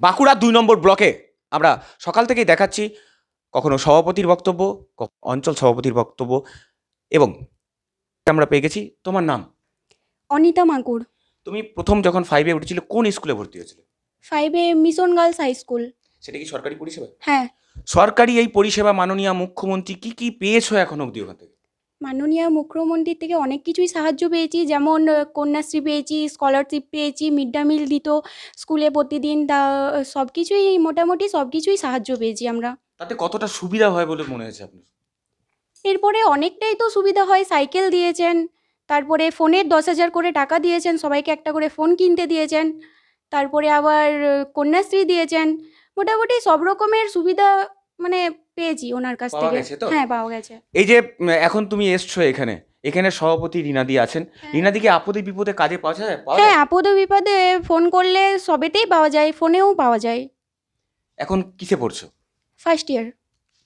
বাঁকুড়া দুই নম্বর ব্লকে আমরা সকাল থেকেই দেখাচ্ছি কখনো সভাপতির বক্তব্য অঞ্চল সভাপতির বক্তব্য এবং আমরা পেয়ে গেছি তোমার নাম? অনিতা মাকুর তুমি প্রথম যখন ফাইভে উঠেছিল কোন স্কুলে ভর্তি হয়েছিল? ফাইভে মিশন গার্লস হাই স্কুল। সেটা কি সরকারি পরিষেবা? হ্যাঁ। সরকারি এই পরিষেবা মাননীয় মুখ্যমন্ত্রী কি কি পেয়েছ এখন অবধি ওখান থেকে? মাননীয় মুখ্যমন্ত্রীর থেকে অনেক কিছুই সাহায্য পেয়েছি। যেমন কন্যাশ্রী পেয়েছি স্কলারশিপ পেয়েছি মিড ডে মিল দিত স্কুলে প্রতিদিন তা সব কিছুই মোটামুটি সব কিছুই সাহায্য পেয়েছি আমরা। তাতে কতটা সুবিধা হয় বলে মনে হয়েছে আপনার? এরপরে অনেকটাই তো সুবিধা হয় সাইকেল দিয়েছেন তারপরে ফোনের দশ হাজার করে টাকা দিয়েছেন সবাইকে একটা করে ফোন কিনতে দিয়েছেন তারপরে আবার কন্যাশ্রী দিয়েছেন মোটামুটি সব রকমের সুবিধা মানে পেয়েছি ওনার কাছ পাওয়া থেকে। গেছে তো? হ্যাঁ পাওয়া গেছে। এই যে উম, এখন তুমি এসছো এখানে এখানে সভাপতি রিনাদি আছেন। হ্যাঁ। রিনাদিকে আপদে বিপদে কাজে পাওয়া যায়? পাওয়া হ্যাঁ? আপদ বিপদে ফোন করলে সবেতেই পাওয়া যায় ফোনেও পাওয়া যায়। এখন কিসে পড়ছো? ফার্স্ট ইয়ার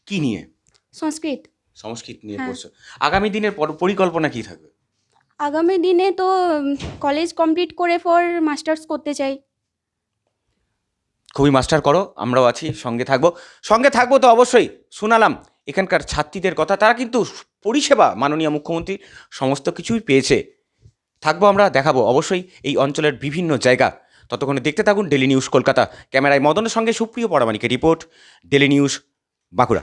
কি নিয়ে? সংস্কৃত। সংস্কৃত নিয়ে হ্যাঁ। পড়ছো। আগামী দিনের পর- পরিকল্পনা কি থাকবে? আগামী দিনে তো কলেজ কমপ্লিট করে পর মাস্টার্স করতে চাই। খুবই মাস্টার করো, আমরাও আছি, সঙ্গে থাকব। সঙ্গে থাকব তো অবশ্যই, শোনালাম, এখানকার ছাত্রীদের কথা, তারা কিন্তু পরিষেবা, মাননীয় মুখ্যমন্ত্রী, সমস্ত কিছুই পেয়েছে। থাকব আমরা, দেখাবো, অবশ্যই এই অঞ্চলের বিভিন্ন জায়গা। ততক্ষণে দেখতে থাকুন ডেলি নিউজ কলকাতা। ক্যামেরায় মদনের সঙ্গে সুপ্রিয় পরামানিকের রিপোর্ট ডেলি নিউজ বাঁকুড়া।